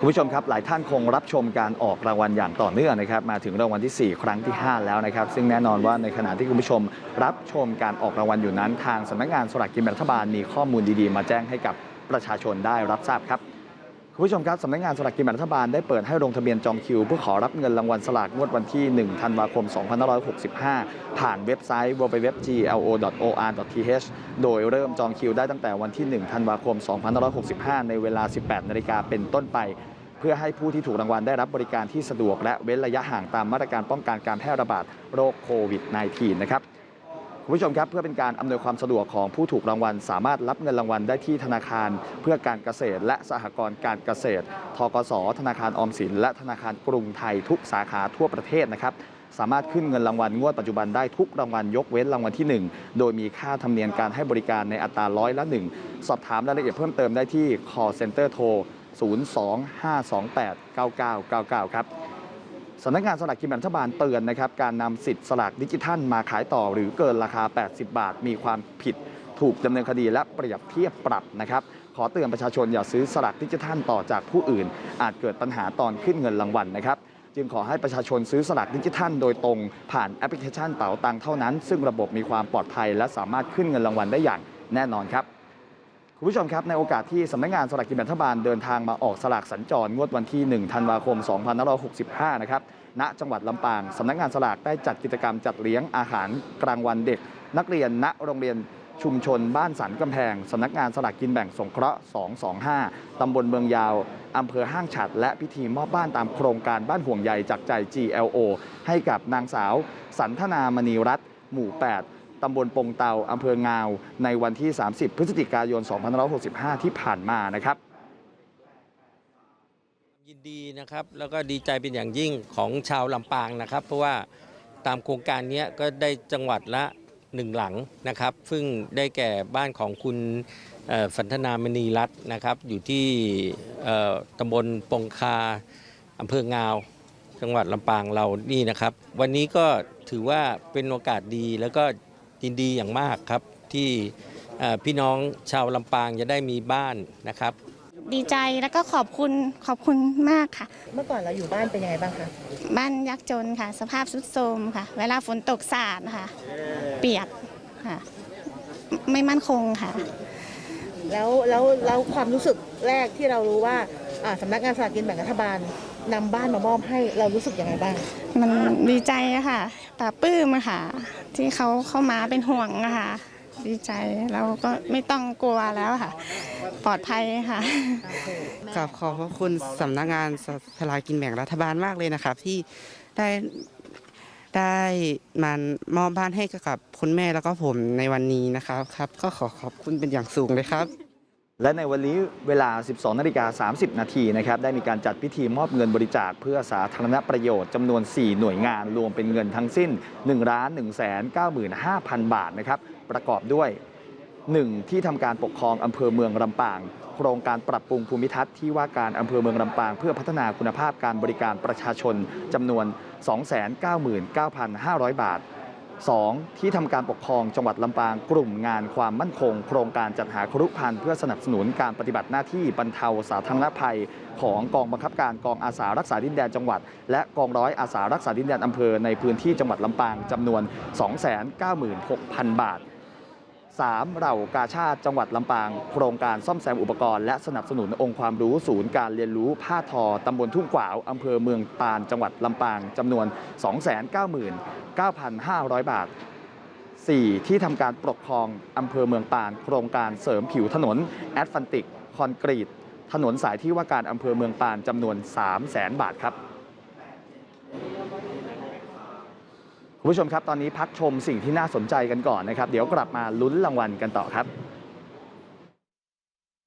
คุณผู้ชมครับหลายท่านคงรับชมการออกรางวัลอย่างต่อเนื่องนะครับมาถึงรางวัลที่ 4 ครั้งที่ 5 แล้วนะครับ ซึ่งแน่นอนว่าในขณะที่คุณผู้ชมรับชมการออกรางวัลอยู่นั้น ทางสำนักงานสลากกินแบ่งรัฐบาลมีข้อมูลดีๆ มาแจ้งให้กับประชาชนได้รับทราบครับ คุณผู้ชมครับสำนักงานสลากกินแบ่งรัฐบาลได้เปิดให้ลงทะเบียนจองคิว เพื่อขอรับเงินรางวัลสลากงวดวันที่ 1 ธันวาคม 2565 ผ่านเว็บไซต์ www.glo.or.th โดยเริ่มจองคิวได้ตั้งแต่วันที่ 1 ธันวาคม 2565 ในเวลา 18 นาฬิกาเป็นต้นไปเพื่อให้ผู้ที่ถูกรางวัลได้รับบริการที่สะดวกและเว้นระยะห่างตามมาตรการป้องกันการแพร่ระบาดโรคโควิด -19 นะครับ คุณผู้ชมครับเพื่อเป็นการอำนวยความสะดวกของผู้ถูกรางวัล สามารถรับเงินรางวัลได้ที่ธนาคารเพื่อการเกษตร และสหกรณ์การเกษตร ทกส ธนาคารออมสิน และธนาคารกรุงไทยทุกสาขาทั่วประเทศนะครับสามารถขึ้นเงินรางวัลงวดปัจจุบันได้ทุกรางวัลยกเว้นรางวัลที่ 1 โดยมีค่าธรรมเนียมการให้บริการในอัตราร้อยละ 1 สอบถามรายละเอียดเพิ่มเติมได้ที่ call center โทร 025289999 ครับ สำนักงานสลากกินแบ่งรัฐบาลเตือนนะครับการนำสิทธิ์สลากดิจิทัลมาขายต่อ หรือเกินราคา 80 บาท มีความผิดถูกดำเนินคดีและเปรียบเทียบปรับนะครับขอเตือนประชาชนอย่าซื้อสลากดิจิทัลต่อจากผู้อื่น อาจเกิดปัญหาตอนขึ้นเงินรางวัลนะครับจึงขอให้ประชาชนซื้อสลากดิจิทัล โดยตรงผ่านแอปพลิเคชันเป๋าตังเท่านั้น ซึ่งระบบมีความปลอดภัย และสามารถขึ้นเงินรางวัลได้อย่างแน่นอนครับ คุณผู้ชมครับ ในโอกาสที่สำนักงานสลากกินแบ่งรัฐบาลเดินทางมาออกสลากสัญจรงวดวันที่ 1 ธันวาคม 2565 นะครับ ณ จังหวัดลำปางสำนักงานสลากได้จัดกิจกรรมจัดเลี้ยงอาหารกลางวันเด็ก นักเรียนณโรงเรียนชุมชนบ้านสันกำแพงสำนักงานสลากกินแบ่งสงเคราะห์ 225 ตำบลเมืองยาวอำเภอห้างฉัด และพิธีมอบบ้านตามโครงการบ้านห่วงใยจากใจ GLO ให้กับนางสาว สันทนามณีรัตน์หมู่ 8 ตำบลปงเตาอำเภองาว ในวันที่ 30 พฤศจิกายน 2565 ที่ผ่านมานะครับยินดีนะครับแล้วก็ดีใจเป็นอย่างยิ่งของชาวลำปางนะครับ เพราะว่าตามโครงการนี้ก็ได้จังหวัดละหนึ่งหลังนะครับ ซึ่งได้แก่บ้านของคุณสันทนามณีรัตน์นะครับ อยู่ที่ตำบลปงคาอำเภองาว จังหวัดลำปางเรานี่นะครับ วันนี้ก็ถือว่าเป็นโอกาสดีแล้วก็ ยินดีอย่างมากครับที่เอ่อพี่น้องชาวลำปางจะได้มีบ้านนะครับ ดีใจแล้วก็ขอบคุณขอบคุณมากค่ะ เมื่อก่อนเราอยู่บ้านเป็นยังไงบ้างคะบ้านยากจนค่ะ สภาพทรุดโทรมค่ะ เวลาฝนตกสาดค่ะ เปียกค่ะ ไม่มั่นคงค่ะ แล้วแล้วแล้วความรู้สึกแรกที่เรารู้ว่าอ่าสำนักงานสลากกินแบ่งรัฐบาลนำบ้านมามอบให้เรารู้สึกยังไงบ้าง มันดีใจอะค่ะ ปลาปื้มอะค่ะ ที่เขาเข้ามาเป็นห่วงอะค่ะดีใจเราก็ไม่ต้องกลัวแล้วค่ะ ปลอดภัยค่ะกับขอบพระคุณสำนักงานสลากกินแบ่งรัฐบาลมากเลยนะครับ ที่ได้ได้มามอบบ้านให้กับคุณแม่แล้วก็ผมในวันนี้นะครับครับ ก็ขอขอบคุณเป็นอย่างสูงเลยครับ และในวันนี้เวลา 12 นาฬิกา 30 นาทีนะครับ ได้มีการจัดพิธีมอบเงินบริจาคเพื่อสาธารณประโยชน์จำนวน 4 หน่วยงานรวมเป็นเงินทั้งสิ้น1ล้าน1 9 5 0 0 0 บาทนะครับ ประกอบด้วย 1. ที่ทำการปกครองอำเภอเมืองลำปาง โครงการปรับปรุงภูมิทัศน์ที่ว่าการอำเภอเมืองลำปาง เพื่อพัฒนาคุณภาพการบริการประชาชนจำนวน 299,500 บาท 2. ที่ทำการปกครองจังหวัดลำปางกลุ่มงานความมั่นคง โครงการจัดหาครุพันธ์เพื่อสนับสนุนการปฏิบัติหน้าที่บรรเทาสาธารณภัย ของกองบังคับการกองอาสารักษาดินแดนจังหวัด และกองร้อยอาสารักษาดินแดนอำเภอในพื้นที่จังหวัดลำปางจำนวน 296,000 บาท 3. เหล่ากาชาติจังหวัดลำปาง โครงการซ่อมแซมอุปกรณ์และสนับสนุนองค์ความรู้ศูนย์การเรียนรู้ผ้าทอตำบลทุ่งกวาวอำเภอเมืองปานจังหวัดลำปางจำนวน 299,500 บาท 4. ที่ทำการปกครองอำเภอเมืองปาน โครงการเสริมผิวถนนแอดฟันติก คอนกรีต ถนนสายที่ว่าการอำเภอเมืองปานจำนวน 3 0 0แสนบาทครับ คุณ ผู้ชมครับตอนนี้พักชมสิ่งที่น่าสนใจกันก่อนนะครับ เดี๋ยวกลับมาลุ้นรางวัลกันต่อครับ